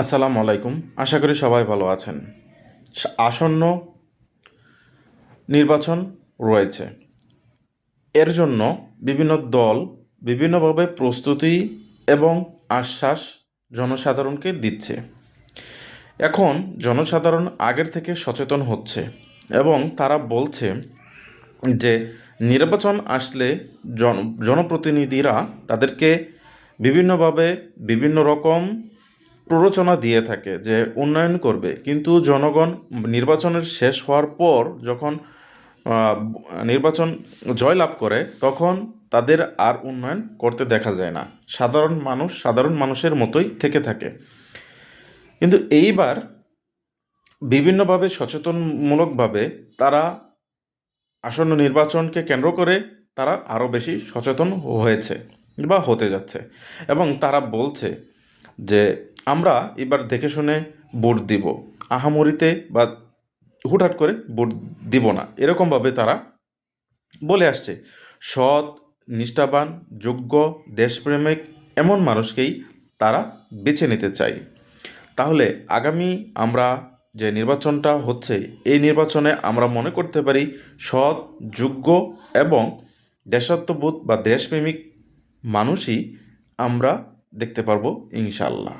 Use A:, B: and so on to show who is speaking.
A: আসসালামু আলাইকুম। আশা করি সবাই ভালো আছেন। আসন্ন নির্বাচন রয়েছে। এর জন্য বিভিন্ন দল বিভিন্নভাবে প্রস্তুতি এবং আশ্বাস জনসাধারণকে দিচ্ছে। এখন জনসাধারণ আগের থেকে সচেতন হচ্ছে এবং তারা বলছে যে নির্বাচন আসলে জন, জনপ্রতিনিধিরা তাদেরকে বিভিন্নভাবে বিভিন্ন রকম প্ররোচনা দিয়ে থাকে যে উন্নয়ন করবে। কিন্তু জনগণ নির্বাচনের শেষ হওয়ার পর যখন নির্বাচন জয়লাভ করে, তখন তাদের আর উন্নয়ন করতে দেখা যায় না। সাধারণ মানুষ সাধারণ মানুষের মতোই থেকে থাকে। কিন্তু এইবার বিভিন্নভাবে সচেতনমূলকভাবে তারা আসন্ন নির্বাচনকে কেন্দ্র করে তারা আরও বেশি সচেতন হয়েছে বা হতে যাচ্ছে। এবং তারা বলছে যে আমরা এবার দেখে শুনে ভোট দিব। আহামরিতে বা হুটহাট করে ভোট দিব না। এরকমভাবে তারা বলে আসছে। সৎ, নিষ্ঠাবান, যোগ্য, দেশপ্রেমিক এমন মানুষকেই তারা বেছে নিতে চায়। তাহলে আগামী আমরা যে নির্বাচনটা হচ্ছে, এই নির্বাচনে আমরা মনে করতে পারি সৎ, যোগ্য এবং দেশাত্মবোধ বা দেশপ্রেমিক মানুষই আমরা দেখতে পারব ইনশাল্লাহ